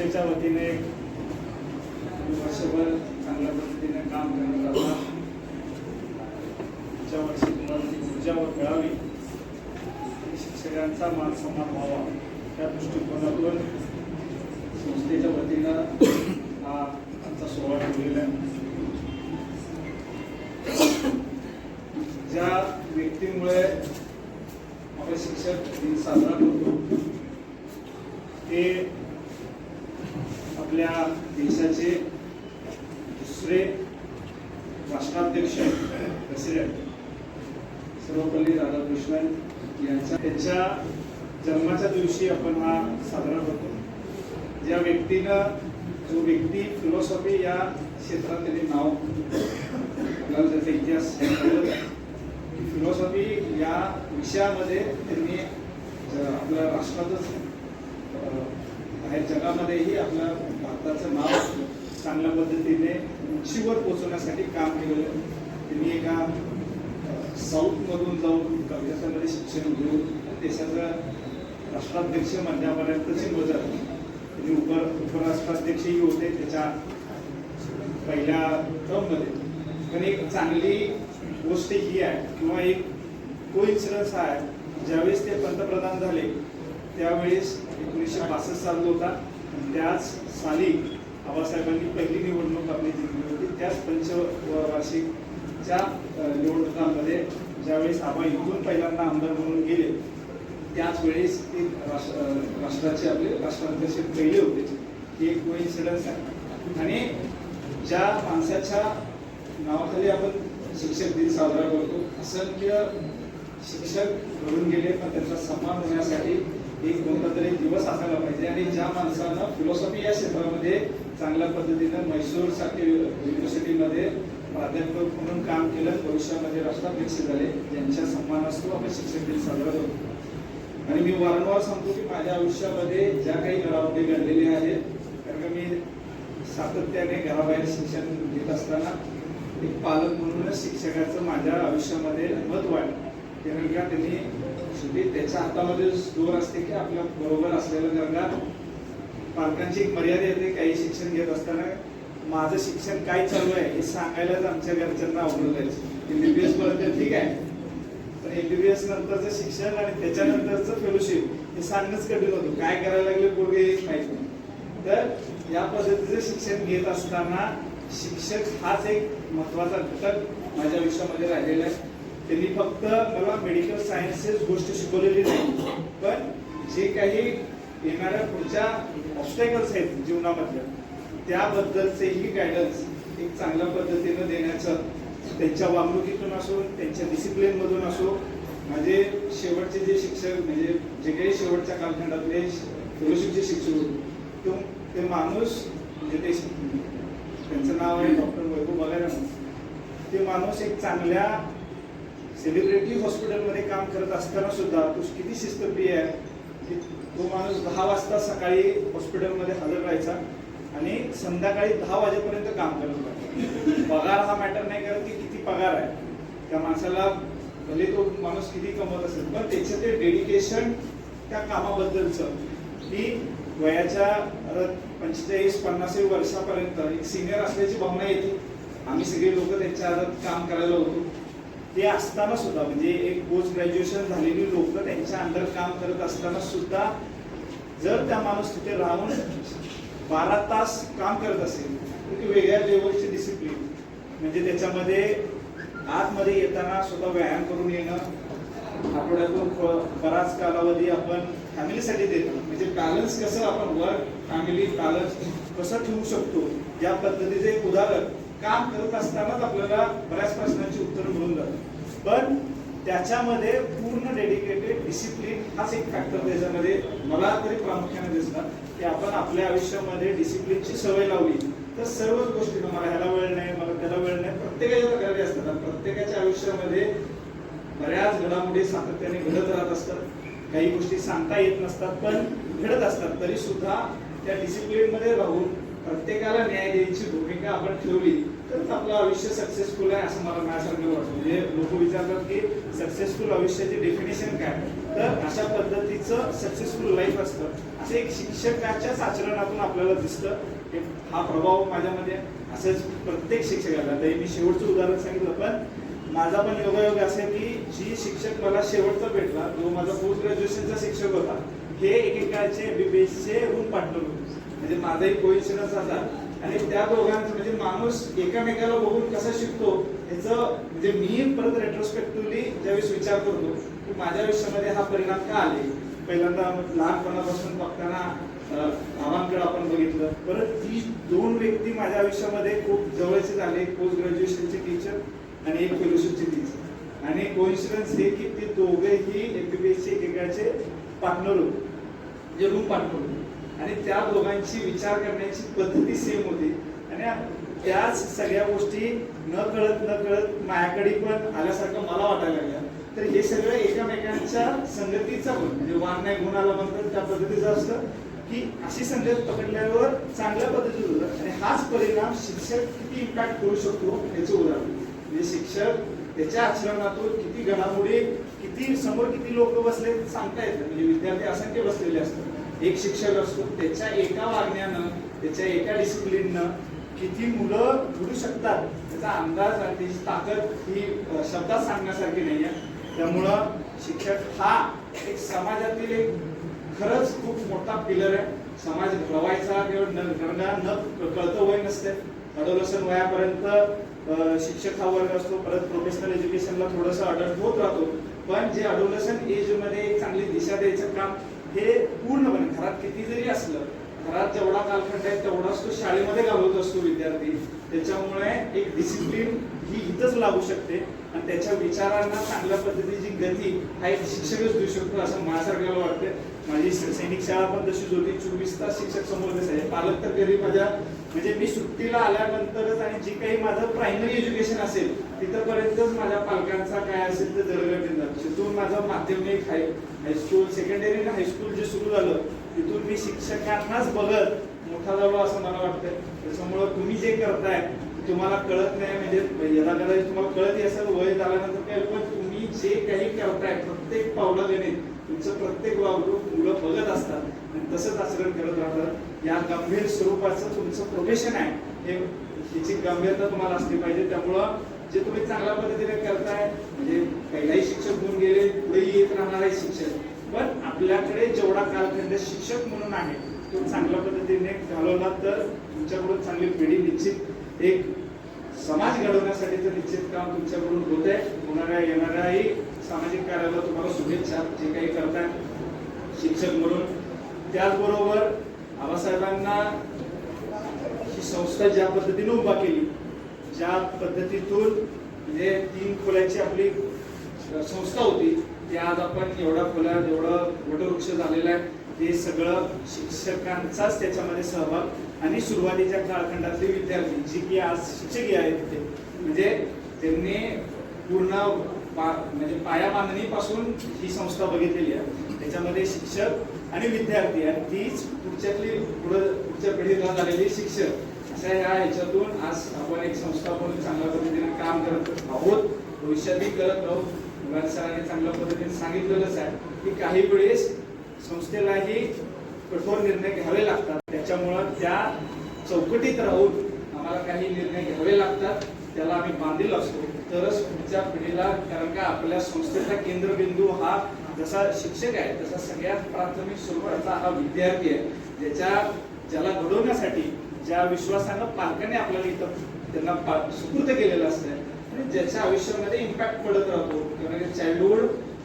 संस्थेच्या वतीने वर्षभर चांगल्या पद्धतीने काम करण्यात आला. पुढच्या वर्षी तुम्हाला ऊर्जा मिळावी शिक्षकांचा मान सन्मान व्हावा त्या दृष्टिकोनातून संस्थेच्या वतीनं हा आमचा सोहळा ठेवलेला आहे. ज्या व्यक्तीमुळे आपण शिक्षक दिन साजरा करतो ते आपल्या देशाचे दुसरे राष्ट्राध्यक्ष प्रेसिडेंट सर्वपल्ली राधाकृष्णन यांच्या त्यांच्या जन्माच्या दिवशी आपण हा साजरा करतो. ज्या व्यक्तीनं जो व्यक्ती फिलॉसॉफी या क्षेत्रात त्यांनी नाव आपल्याला त्याचा इतिहास की फिलॉसॉफी या विषयामध्ये त्यांनी ज- आपल्या राष्ट्रातच बाहेर जगामध्येही आपल्या भारताचं नाव चांगल्या पद्धतीने उंचीवर पोचवण्यासाठी काम केलेलं त्यांनी एका साऊथमधून जाऊन कलकत्त्यामध्ये शिक्षण घेऊन देशाचं राष्ट्राध्यक्ष म्हणण्यापर्यंत मदत त्यांनी म्हणजे उप उपराष्ट्राध्यक्षही होते त्याच्या पहिल्या टर्ममध्ये पण एक चांगली गोष्ट ही आहे किंवा एक को इन्सिडन्स हा आहे ज्यावेळेस ते पंतप्रधान झाले त्यावेळेस एकोणीसशे बासष्ट साल होता. त्याच साली आबासाहेबांनी पहिली निवडणूक आपली जिंकली होती. त्याच पंचवार्षिकच्या निवडणुकांमध्ये ज्यावेळेस आबा इथून पहिल्यांदा आमदार म्हणून गेले त्याच वेळेस ते राष्ट्र राष्ट्राचे आपले राष्ट्राध्यक्ष पहिले होते. ही एक कोइन्सिडन्स आहे. आणि ज्या माणसाच्या नावाखाली आपण शिक्षक दिन साजरा करतो असंख्य शिक्षक घडून गेले पण त्यांचा सन्मान होण्यासाठी एक कोणता तरी दिवस असायला पाहिजे. आणि ज्या माणसानं फिलॉसॉफी या क्षेत्रामध्ये चांगल्या पद्धतीनं म्हैसूरसारखे युनिव्हर्सिटीमध्ये प्राध्यापक म्हणून काम केलं भविष्यामध्ये राष्ट्राध्यक्ष झाले ज्यांच्या सन्मानास्तव आपण शिक्षक दिन साजरा करतो. आणि मी वारंवार सांगतो की माझ्या आयुष्यामध्ये ज्या काही घडामोडी घडलेल्या आहेत कारण का मी सातत्याने घराबाहेर शिक्षण घेत असताना एक पालक म्हणूनच शिक्षकाचं माझ्या आयुष्यामध्ये मत आहे कारण का त्यांनी शेवटी त्याच्या हातामध्ये जोर असते की आपल्या बरोबर असलेल्या कारण पालकांची एक मर्यादा येते काही शिक्षण घेत असताना माझं शिक्षण काय चालू आहे हे सांगायलाच आमच्या घरच्यांना आवडलं जायचं. एमबीबीएस पर्यंत ठीक आहे? पण एमबीबीएस नंतरचं शिक्षण आणि त्याच्यानंतरचं फेलोशिप हे सांगणंच कठीण होतं. काय करायला लागले पोरगे हेच माहीत नाही. तर या पद्धतीचं शिक्षण घेत असताना शिक्षक हाच एक महत्त्वाचा घटक माझ्या आयुष्यामध्ये राहिलेला आहे. त्यांनी फक्त मला मेडिकल सायन्सेस गोष्ट शिकवलेली नाही पण जे काही येणाऱ्या पुढच्या ऑब्स्टॅकल्स आहेत जीवनामधल्या त्याबद्दलचेही गायडन्स एक चांगल्या पद्धतीनं देण्याचं त्यांच्या वागणुकीतून असो त्यांच्या डिसिप्लिनमधून असो माझे शेवटचे जे शिक्षक म्हणजे जे काही शेवटच्या कालखंडातले फेलोशिपचे शिक्षक होते तो ते माणूस म्हणजे ते त्यांचं नाव आहे डॉक्टर वैभव बघायला ते माणूस एक चांगल्या सेलिब्रिटी हॉस्पिटलमध्ये काम करत असताना सुद्धा तो किती शिस्तप्रिय आहे की तो माणूस दहा वाजता सकाळी हॉस्पिटलमध्ये हजर राहायचा आणि संध्याकाळी दहा वाजेपर्यंत काम करत राहायचा. पगार हा मॅटर नाही करत की किती पगार आहे. त्या माणसाला भले तो माणूस किती कमवत असेल पण त्याचं ते डेडिकेशन त्या कामाबद्दलचं. की वयाच्या पंचेचाळीस पन्नास वर्षापर्यंत एक सिनियर असल्याची भावना येते. आम्ही सगळे लोक त्यांच्या हातात काम करायला होतो. ते असताना सुद्धा म्हणजे एक पोस्ट ग्रॅज्युएशन झालेली लोक त्यांच्या अंडर काम करत असताना सुद्धा जर त्या माणूस तिथे राहून बारा तास काम करत असेल तर ती वेगळ्या लेवलची डिसिप्लिन म्हणजे त्याच्यामध्ये आतमध्ये येताना स्वतः व्यायाम करून येणं आठवड्यातून बराच कालावधी आपण फॅमिलीसाठी देतो. म्हणजे बॅलन्स कसं आपण वर्क फॅमिली बॅलन्स कसं ठेवू शकतो या पद्धतीचे एक उदाहरण. काम करत असतानाच आपल्याला बऱ्याच प्रश्नांची उत्तरं मिळून जातात. पण त्याच्यामध्ये पूर्ण डेडिकेटेड डिसिप्लिन हाच एक फॅक्टर त्याच्यामध्ये मला तरी प्रामुख्याने दिसला की आपण आपल्या आयुष्यामध्ये डिसिप्लिनची सवय लावली. तर सर्वच गोष्टी मला ह्याला वेळ नाही मला त्याला वेळ नाही. प्रत्येकाच्या तक्रारी असतात प्रत्येकाच्या आयुष्यामध्ये बऱ्याच घडामोडी सातत्याने घडत राहत असतात. काही गोष्टी सांगता येत नसतात पण घडत असतात. तरी सुद्धा त्या डिसिप्लिनमध्ये राहून प्रत्येकाला न्याय द्यायची भूमिका आपण ठेवली तरच आपलं आयुष्य सक्सेसफुल आहे असं मला माझ्यासारखं वाटतं. म्हणजे लोक विचारतात की सक्सेसफुल आयुष्याची डेफिनेशन काय? तर अशा पद्धतीचं सक्सेसफुल लाईफ असतं. असं एक शिक्षकाच्याच आचरणातून आपल्याला दिसतं. की हा प्रभाव माझ्यामध्ये असंच प्रत्येक शिक्षकाला. तरी मी शेवटचं उदाहरण सांगितलं पण माझा पण योगायोग असा की जी शिक्षक मला शेवटचा भेटला जो माझा पोस्ट ग्रॅज्युएशनचा शिक्षक होता हे एकेकाचे एमबीबीएसचे रूम पार्टनर होते. म्हणजे माझाही कोइन्सिडन्स असा आणि त्या दोघांचं म्हणजे माणूस एकामेकाला बघून कसा शिकतो ह्याचं म्हणजे मी परत रेट्रोस्पेक्टिव्हली ज्यावेळेस विचार करतो की माझ्या आयुष्यामध्ये हा परिणाम का आले? पहिल्यांदा लहानपणापासून बघताना भावांकडे आपण बघितलं. परत ती दोन व्यक्ती माझ्या आयुष्यामध्ये खूप जवळचे झाले पोस्ट ग्रॅज्युएशनचे टीचर आणि एक फेलोशिपचे टीचर आणि कोइन्सिडन्स हे की ते दोघेही सी एकेकाचे पार्टनर होते. जे रूम पार्टनर होते. आणि त्या दोघांची विचार करण्याची पद्धती सेम होती. आणि त्याच सगळ्या गोष्टी न कळत न कळत माझ्याकडे पण आल्यासारखं मला वाटायला लागल्या तर हे सगळं एकामेकांच्या संगतीचा गुण म्हणजे वाण नाही गुण आला म्हणतात त्या पद्धतीचं असतं की अशी संगत पकडल्यावर चांगल्या पद्धतीत होतं. आणि हाच परिणाम शिक्षक किती इम्पॅक्ट करू शकतो याचं उदाहरण. म्हणजे शिक्षक त्याच्या आचरणातून किती घडामोडी किती समोर किती लोक बसले सांगता येतं म्हणजे विद्यार्थी असंख्य बसलेले असतात. एक शिक्षक असतो. त्याच्या एका वागण्यानं त्याच्या एका डिसिप्लिननं किती मुलं घडू शकतात? त्याचा अंदाज आणि त्याची ताकद ही शब्दात सांगण्यासारखी नाही आहे त्यामुळं शिक्षक हा एक समाजातील एक खरंच खूप मोठा पिलर आहे. समाज घडवायचा किंवा न कळतं वय नसते. अडोलसन वयापर्यंत शिक्षक हा वर्ग असतो. परत प्रोफेशनल एज्युकेशनला थोडंसं अडल्ट होत राहतो. पण जे अडोलसन एजमध्ये एक चांगली दिशा द्यायचं काम हे पूर्णपणे घरात किती जरी असलं घरात जेवढा कालखंड आहे तेवढाच तो शाळेमध्ये घालवत असतो विद्यार्थी. त्याच्यामुळे एक डिसिप्लिन ही इथंच लागू शकते. आणि त्याच्या विचारांना चांगल्या पद्धतीची गती हा एक शिक्षकच देऊ शकतो असं माझ्यासारख्याला वाटतं माझी सैनिक शाळा पण तशीच होती. चोवीस तास शिक्षक समोर बसायचे. पालक तर घरी माझ्या म्हणजे मी सुट्टीला आल्यानंतरच आणि जी काही माझं प्रायमरी एज्युकेशन असेल तिथपर्यंतच माझ्या पालकांचा काय असेल तर जळगट तिथून माझं माध्यमिक हाय हायस्कूल सेकंडरी आणि हायस्कूल जे सुरू झालं तिथून मी शिक्षकांनाच बघत मोठा झालो असं मला वाटतं त्याच्यामुळं तुम्ही जे करताय तुम्हाला कळत नाही म्हणजे यदा कदाचित तुम्हाला कळत असेल वय झाल्यानंतर काय पण तुम्ही जे काही करताय प्रत्येक पावला घेणे तुमचं प्रत्येक वागणूक मुलं बघत असतात आणि तसंच आचरण करत राहतात. या गंभीर स्वरूपाचं तुमचं प्रोफेशन आहे. हे हिची गंभीरता तुम्हाला असली पाहिजे. त्यामुळं जे तुम्ही चांगल्या पद्धतीने करताय म्हणजे पहिलाही शिक्षक होऊन गेले पुढे येत राहणार आहे शिक्षक. पण आपल्याकडे जेवढा कालखंड शिक्षक म्हणून आहे तो चांगल्या पद्धतीने घालवला तर तुमच्याकडून चांगली पिढी निश्चित एक समाज घडवण्यासाठीचं निश्चित काम तुमच्याकडून होत आहे होणाऱ्या येणाऱ्याही सामाजिक कार्याला तुम्हाला शुभेच्छा जे काही करताय शिक्षक म्हणून. त्याचबरोबर आबासाहेबांना ही संस्था ज्या पद्धतीने उभा केली ज्या पद्धतीतून म्हणजे तीन खोल्याची आपली संस्था होती त्या आज आपण एवढा खोल्या एवढं वटवृक्ष झालेला आहे. ते सगळं शिक्षकांचाच त्याच्यामध्ये सहभाग. आणि सुरुवातीच्या कालखंडातले विद्यार्थी जी की आज शिक्षकी आहेत तिथे म्हणजे त्यांनी पूर्ण म्हणजे पाया बांधणीपासून ही संस्था बघितलेली आहे. त्याच्यामध्ये शिक्षक आणि विद्यार्थी आणि तीच पुढच्यातली पुढं पुढच्या पिढीला झालेली शिक्षक. अशा या ह्याच्यातून आज आपण एक संस्था म्हणून चांगल्या पद्धतीने काम करत आहोत. भविष्यातही करत आहोत. मुलांनी सरांनी चांगल्या पद्धतीने सांगितलेलंच आहे की काही वेळेस संस्थेलाही कठोर निर्णय घ्यावे लागतात. त्याच्यामुळं त्या चौकटीत राहून आम्हाला काही निर्णय घ्यावे लागतात त्याला आम्ही बांधील असतो. तरच पुढच्या पिढीला कारण का आपल्या संस्थेचा केंद्रबिंदू हा जसा शिक्षक आहे तसा सगळ्यात प्राथमिक स्वरूपाचा हा विद्यार्थी आहे. ज्याच्या ज्याला घडवण्यासाठी ज्या विश्वासानं पालकाने आपल्याला इथं त्यांना पा- सुपूर्द केलेलं असतं आणि ज्याच्या आयुष्यामध्ये इम्पॅक्ट पडत राहतो कारण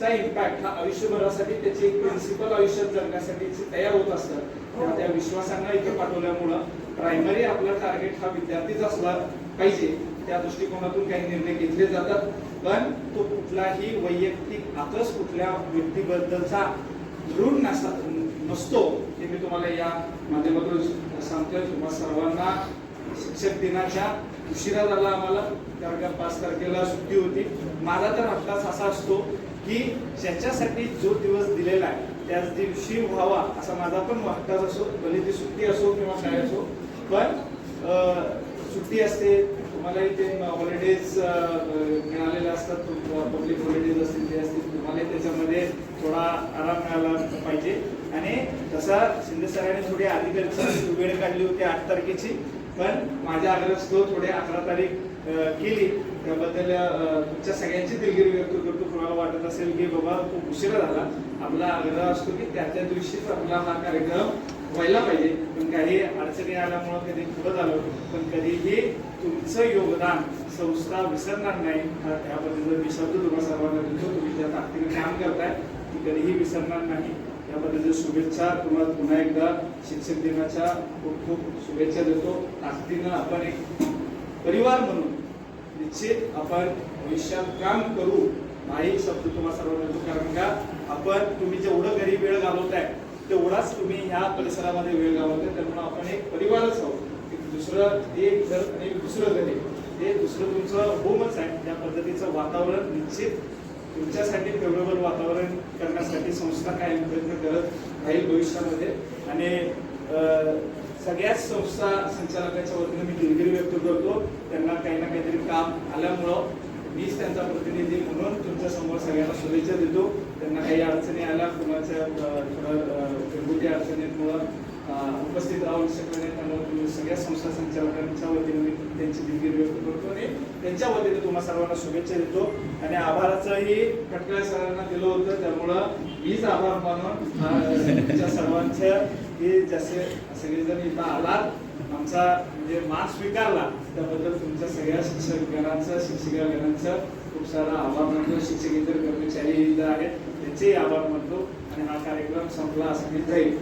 चाइल्डहुडचा इम्पॅक्ट हा आयुष्यभरासाठी त्याची एक प्रिन्सिपल आयुष्यात जगण्यासाठी तयार होत असतात तेव्हा त्या विश्वासांना इथं पाठवल्यामुळं प्रायमरी आपला टार्गेट हा विद्यार्थीच असला पाहिजे. त्या दृष्टिकोनातून काही निर्णय घेतले जातात. पण तो कुठलाही वैयक्तिक आकस कुठल्या व्यक्तीबद्दलचा धरून नसा नसतो हे मी तुम्हाला या माध्यमातून सांगतोय. तुम्हा सर्वांना शिक्षक दिनाच्या उशिरा झाला आम्हाला. कारण का पाच तारखेला सुट्टी होती. माझा तर हक्काच असा असतो की ज्याच्यासाठी जो दिवस दिलेला आहे त्याच दिवशी व्हावा असा माझा पण हक्काच असो भले ती सुट्टी असो किंवा काय असो पण सुट्टी असते तुम्हालाही ते हॉलिडेज मिळालेले असतात पब्लिक हॉलिडेज असतील ते असतील तुम्हालाही त्याच्यामध्ये थोडा आराम मिळाला पाहिजे. आणि तसा शिंदे सरांनी थोडी अधिकारीची वेळ काढली होती आठ तारखेची पण माझ्या आग्रहास्तव थोडे अकरा तारीख केली. त्याबद्दल तुमच्या सगळ्यांची दिलगिरी व्यक्त करतो. कोणाला वाटत असेल की बाबा खूप उशिरा झाला आपला आग्रह असतो की त्या त्या दिवशीच आपला हा कार्यक्रम व्हायला पाहिजे. पण काही अडचणी आल्यामुळं कधी पुढं झालं पण कधीही तुमचं योगदान संस्था विसरणार नाही. त्याबद्दल मी शब्द तुम्हाला सर्वांना देतो. तुम्ही त्या ताकदीने काम करताय ती कधीही विसरणार नाही. त्याबद्दल शुभेच्छा तुम्हाला पुन्हा एकदा शिक्षक दिनाच्या खूप खूप शुभेच्छा देतो. ताकदीनं आपण एक परिवार म्हणून निश्चित आपण भविष्यात काम करू. नाही शब्द तुम्हाला सर्व देतो कारण का? आपण तुम्ही जेवढं घरी वेळ घालवताय तेवढाच तुम्ही ह्या परिसरामध्ये वेळ घालवताय. त्यामुळे आपण एक परिवारच आहोत. एक दुसरं एक घर आणि दुसरं घर हे ते दुसरं तुमचं होमच आहे. त्या पद्धतीचं वातावरण निश्चित तुमच्यासाठी फेवरेबल वातावरण करण्यासाठी संस्था कायम प्रयत्न करत राहील भविष्यामध्ये. आणि सगळ्याच संस्था संचालकाच्या वतीने मी दिलगिरी व्यक्त करतो. त्यांना काही ना काहीतरी काम आल्यामुळं मीच त्यांचा प्रतिनिधी म्हणून तुमच्यासमोर सगळ्यांना शुभेच्छा देतो. त्यांना काही अडचणी आल्या कुणाच्या घरगुती अडचणींमुळं उपस्थित राहू शकले नाही त्यामुळे सगळ्या संस्था संचालकांच्या वतीने मी त्यांची दिलगिरी व्यक्त करतो आणि त्यांच्या वतीने तुम्हाला सर्वांना शुभेच्छा देतो. आणि आभाराचंही फटक्या सरांना दिलं होतं त्यामुळं मीच आभार मानून सर्वांच्या की जसे सगळेजण इथं आलात आमचा म्हणजे मान स्वीकारला त्याबद्दल तुमच्या सगळ्या शिक्षकगणांचं शिक्षिकागणांचं खूप सारा आभार मानतो. शिक्षकेतर कर्मचारी इथं आहेत त्यांचेही आभार मानतो. आणि हा कार्यक्रम संपला असं मी जाईल